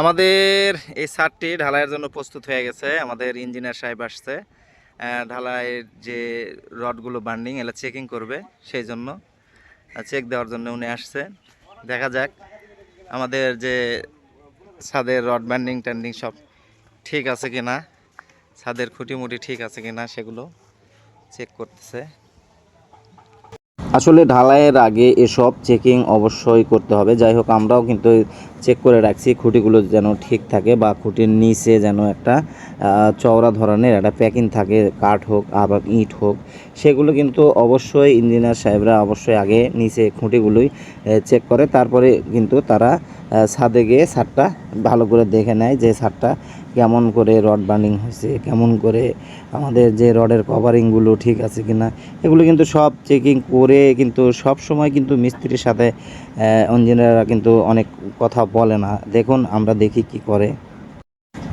আমাদের এই ছাদটি ঢালাইয়ের জন্য প্রস্তুত হয়ে গেছে। আমাদের ইঞ্জিনিয়ার সাহেব আসছে। ঢালাইয়ের যে রডগুলো বার্নিং এগুলো চেকিং করবে সেই জন্য চেক দেওয়ার জন্য উনি আসছে। দেখা যাক আমাদের যে ছাদের রড বার্নিং ট্যান্ডিং সব ঠিক আছে কি না ছাদের খুঁটিমুটি ঠিক আছে কি না সেগুলো চেক করতেছে। আসলে ঢালাইয়ের আগে এসব চেকিং অবশ্যই করতে হবে। যাই হোক আমরাও কিন্তু চেক করে রাখছি খুঁটিগুলো যেন ঠিক থাকে বা খুঁটির নিচে যেন একটা চওড়া ধরনের একটা প্যাকিং থাকে, কাঠ হোক, আবার ইট হোক। সেগুলো কিন্তু অবশ্যই ইঞ্জিনিয়ার সাহেবরা অবশ্যই আগে নিচে খুঁটিগুলোই চেক করে। তারপরে কিন্তু তারা ছাদে গিয়ে ছাদটা ভালো করে দেখে নেয় যে ছাদটা কেমন করে রড বার্নিং হয়েছে, কেমন করে আমাদের যে রডের কভারিংগুলো ঠিক আছে কিনা। এগুলো কিন্তু সব চেকিং করে কিন্তু সব সময় কিন্তু মিস্ত্রির সাথে ইঞ্জিনিয়াররা কিন্তু অনেক কথা বলে না। দেখুন, আমরা দেখি কি করে।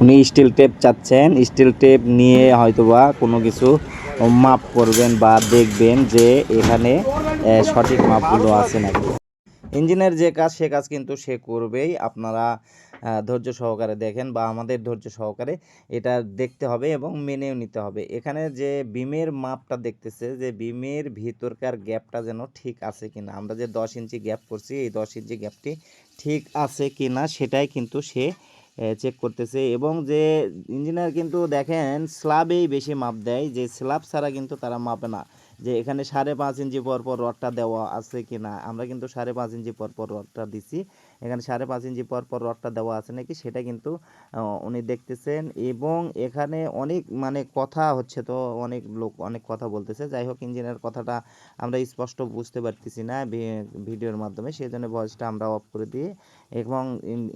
উনি স্টিল টেপ চাচ্ছেন। স্টিল টেপ নিয়ে হয়তোবা কোনো কিছু মাপ করবেন বা দেখবেন যে এখানে সঠিক মাপগুলো আছে নাকি। ইঞ্জিনের যে কাজ, সে কাজ কিন্তু সে করবেই। আপনারা ধৈর্য সহকারে দেখেন বা আমাদের ধৈর্য সহকারে এটা দেখতে হবে এবং মেনেও নিতে হবে। এখানে যে বিমের মাপটা দেখতেছে, যে বিমের ভিতরকার গ্যাপটা যেন ঠিক আছে কিনা। আমরা যে দশ ইঞ্চি গ্যাপ করছি, এই দশ ইঞ্চি গ্যাপটি ঠিক আছে কিনা, সেটাই কিন্তু সে চেক করতেছে এবং যে ইঞ্জিনিয়ার কিন্তু দেখেন স্ল্যাবেই বেশি মাপ দেয়, যে স্ল্যাব ছাড়া কিন্তু তারা মাপে না। যে এখানে সাড়ে পাঁচ ইঞ্চি পর পর রডটা দেওয়া আছে কি না আমরা কিন্তু সাড়ে পাঁচ ইঞ্চি পর পর রডটা দিছি। এখানে সাড়ে পাঁচ ইঞ্চি পর পর রডটা দেওয়া আছে নাকি সেটা কিন্তু উনি দেখতেছেন এবং এখানে অনেক মানে কথা হচ্ছে তো, অনেক লোক অনেক কথা বলতেছে। যাই হোক ইঞ্জিনিয়ার কথাটা আমরা স্পষ্ট বুঝতে পারতেছি না ভিডিওর মাধ্যমে সেই জন্য ভয়েসটা আমরা অফ করে দিয়ে এবং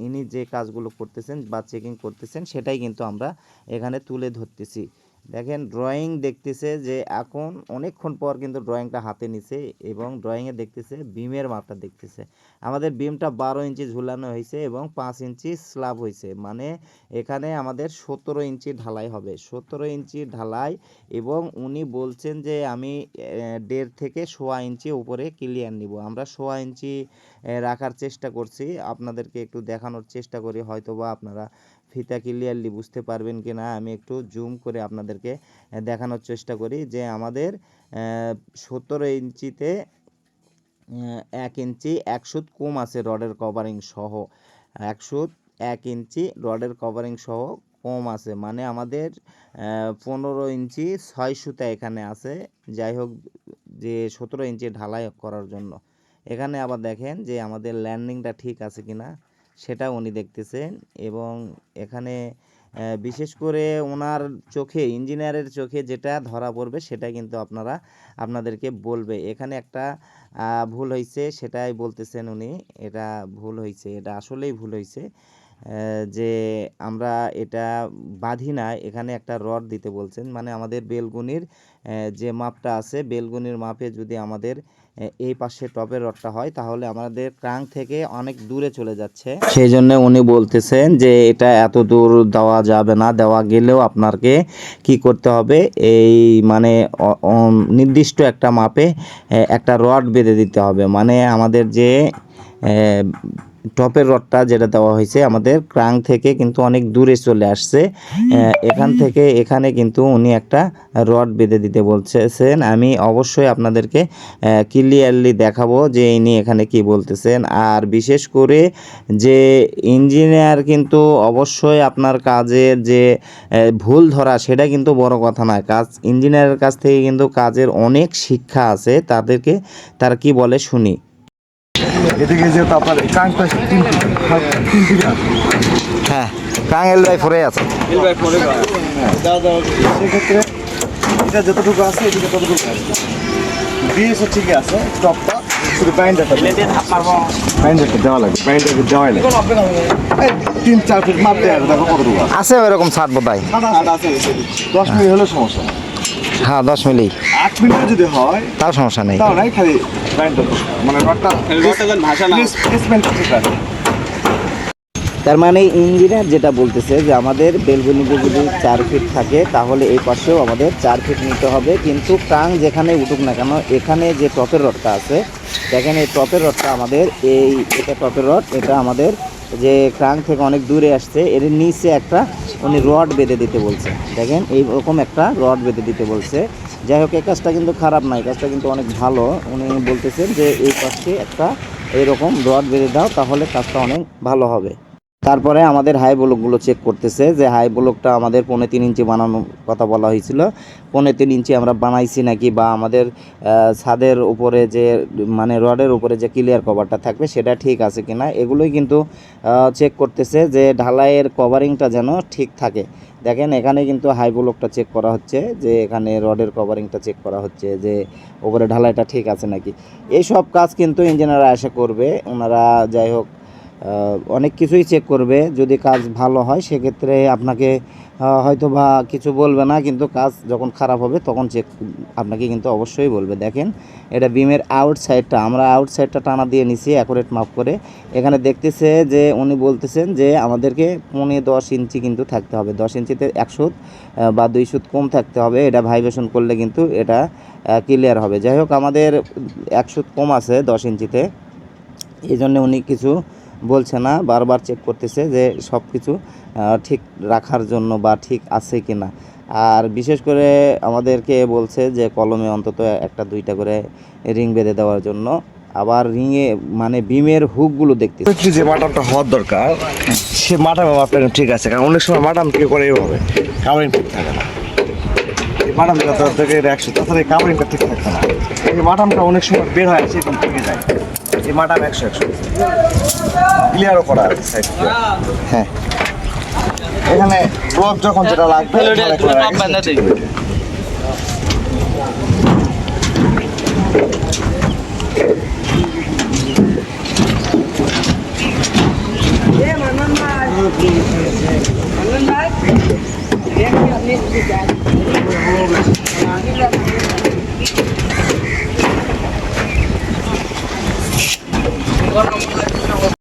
ইনি যে কাজগুলো করতেছেন বা চেকিং করতেছেন, সেটাই কিন্তু আমরা এখানে তুলে ধরতেছি। দেখেন ড্রয়িং দেখতেছে যে এখন অনেকক্ষণ পর কিন্তু ড্রয়িংটা হাতে নিছে এবং ড্রয়িংয়ে দেখতেছে বিমের মাপটা দেখতেছে। আমাদের বিমটা বারো ইঞ্চি ঝুলানো হয়েছে এবং পাঁচ ইঞ্চি স্ল্যাব হয়েছে। মানে এখানে আমাদের সতেরো ইঞ্চি ঢালাই হবে। সতেরো ইঞ্চি ঢালাই এবং উনি বলছেন যে আমি দেড় থেকে সোয়া ইঞ্চি উপরে ক্লিয়ার নিব। আমরা সোয়া ইঞ্চি রাখার চেষ্টা করছি। আপনাদেরকে একটু দেখানোর চেষ্টা করি হয়তো বা আপনারা ফিতা ক্লিয়ারলি বুঝতে পারবেন কি না আমি একটু জুম করে আপনাদেরকে দেখানোর চেষ্টা করি যে আমাদের সতেরো ইঞ্চিতে এক ইঞ্চি এক সুত কম আছে রডের কভারিং সহ। এক সুত এক ইঞ্চি রডের কভারিং সহ কম আছে। মানে আমাদের পনেরো ইঞ্চি ছয় সুতা এখানে আছে। যাই হোক, যে সতেরো ইঞ্চি ঢালাই করার জন্য। এখানে আবার দেখেন যে আমাদের ল্যান্ডিংটা ঠিক আছে কিনা সেটা উনি দেখতেছেন এবং এখানে বিশেষ করে ওনার চোখে, ইঞ্জিনিয়ারের চোখে যেটা ধরা পড়বে সেটা কিন্তু আপনারা, আপনাদেরকে বলবে। এখানে একটা ভুল হয়েছে সেটাই বলতেছেন উনি। এটা ভুল হয়েছে এটা আসলেই ভুল হয়েছে যে আমরা এটা বাঁধি না, এখানে একটা রড দিতে বলছেন। মানে আমাদের বেলগুনির যে মাপটা আছে, বেলগুনির মাপে যদি আমাদের এই পাশে টপের রডটা হয়, তাহলে আমাদের ক্রাং থেকে অনেক দূরে চলে যাচ্ছে। সেই জন্য উনি বলতেছেন যে এটা এত দূর দেওয়া যাবে না, দেওয়া গেলেও আপনাকে কি করতে হবে? এই মানে নির্দিষ্ট একটা মাপে একটা রড বেঁধে দিতে হবে। মানে আমাদের যে টপের রডটা যেটা দেওয়া হয়েছে আমাদের ক্রাং থেকে কিন্তু অনেক দূরে চলে আসছে। এখান থেকে এখানে কিন্তু উনি একটা রড বেঁধে দিতে বলতেছেন আমি অবশ্যই আপনাদেরকে ক্লিয়ারলি দেখাবো যে ইনি এখানে কি বলতেছেন। আর বিশেষ করে যে ইঞ্জিনিয়ার কিন্তু অবশ্যই আপনার কাজের যে ভুল ধরা সেটা কিন্তু বড় কথা নয়। কাজ ইঞ্জিনিয়ারের কাছ থেকে কিন্তু কাজের অনেক শিক্ষা আছে। তাদেরকে তারা কি বলে শুনি। এদিকে যেহেতু আপনার তিন ফিট তিন ফিট আছে। হ্যাঁ ক্রাং এল বাই ফোরে আছে সেক্ষেত্রে এটা যতটুকু আছে এদিকে ততটুকু আছে। বিএসও ঠিকই আছে টপটা শুধু বাইন্ডারটা বাইন্ডারটা দেওয়া লাগবে বাইন্ডারটা দেওয়াই লাগবে। তিন চার ফিট মাপ দেওয়া আছে, দেখো কতটুকু আছে। আছে ওইরকম ছাদ বোধ হয় দশ মিনিট হলে সমস্যা হ্যাঁ দশ মিলি। আট মিনিটে যদি হয় তাও সমস্যা নেই। তাও নাই খালি মানে রডটা তার মানে ইঞ্জিনিয়ার যেটা বলতেছে যে আমাদের বেলগুনিতে যদি চার ফিট থাকে তাহলে এই পাশেও আমাদের চার ফিট নিতে হবে। কিন্তু টাং যেখানে উঠুক না কেন এখানে যে টপের রডটা আছে দেখেন এই টপের রডটা আমাদের এই এটা টপের রড এটা আমাদের যে ক্রাং থেকে অনেক দূরে আসছে এর নিচে একটা উনি রড বেঁধে দিতে বলছে। দেখেন এইরকম একটা রড বেঁধে দিতে বলছে। যাই হোক, এই কাজটা কিন্তু খারাপ না, এই কাজটা কিন্তু অনেক ভালো। উনি বলতেছেন যে, এই পাশে একটা এইরকম রড বেঁধে দাও, তাহলে কাজটা অনেক ভালো হবে। তারপরে আমাদের হাই ব্লকগুলো চেক করতেছে যে, হাই ব্লকটা আমাদের পৌনে তিন ইঞ্চি বানানোর কথা বলা হয়েছিল। পৌনে তিন ইঞ্চি আমরা বানাইছি নাকি, বা আমাদের ছাদের উপরে যে মানে রডের উপরে যে ক্লিয়ার কভারটা থাকবে, সেটা ঠিক আছে কিনা, এগুলোই কিন্তু চেক করতেছে যে, ঢালাইয়ের কভারিংটা যেন ঠিক থাকে। দেখেন, এখানে কিন্তু হাই ব্লকটা চেক করা হচ্ছে, যে এখানে রডের কভারিংটা চেক করা হচ্ছে, যে ওপরে ঢালাইটা ঠিক আছে নাকি। এই সব কাজ কিন্তু ইঞ্জিনিয়াররা আশা করবে, ওনারা যাই হোক অনেক কিছুই চেক করবে। যদি কাজ ভালো হয়, সেক্ষেত্রে আপনাকে হয়তো বা কিছু বলবে না, কিন্তু কাজ যখন খারাপ হবে, তখন চেক আপনাকে কিন্তু অবশ্যই বলবে। দেখেন, এটা বিমের আউটসাইডটা আমরা আউট সাইডটা টানা দিয়ে নিছি অ্যাকুরেট মাপ করে। এখানে দেখতেছে যে, উনি বলতেছেন যে, আমাদেরকে পৌনে দশ ইঞ্চি কিন্তু থাকতে হবে। দশ ইঞ্চিতে এক সুত বা দুই সুত কম থাকতে হবে। এটা ভাইব্রেশন করলে কিন্তু এটা ক্লিয়ার হবে। যাই হোক, আমাদের এক সুত কম আছে দশ ইঞ্চিতে। এই জন্য উনি কিছু বলছে না, বারবার চেক করতেছে যে সব কিছু ঠিক রাখার জন্য বা ঠিক আছে কি না আর বিশেষ করে আমাদেরকে বলছে যে কলমে অন্তত একটা দুইটা করে রিং বেঁধে দেওয়ার জন্য। আবার রিংয়ে মানে বিমের হুকগুলো একটু যে মাটামটা হওয়ার দরকার, সে মাটাম আপনার ঠিক আছে, কারণ অনেক সময় মাটাম কি করে এভাবে কামড়িং ঠিক থাকে না। মাটামটা থেকে একশো তাছাড়া কামড়িংটা ঠিক থাকে না। এই মাটামটা অনেক সময় বের হয় এবং থেকে যায়। এই মাটাম একশো একশো ক্লিয়ারও করা আছে সাইড হ্যাঁ এখানে ব্লক যখন যেটা লাগবে করা আছে।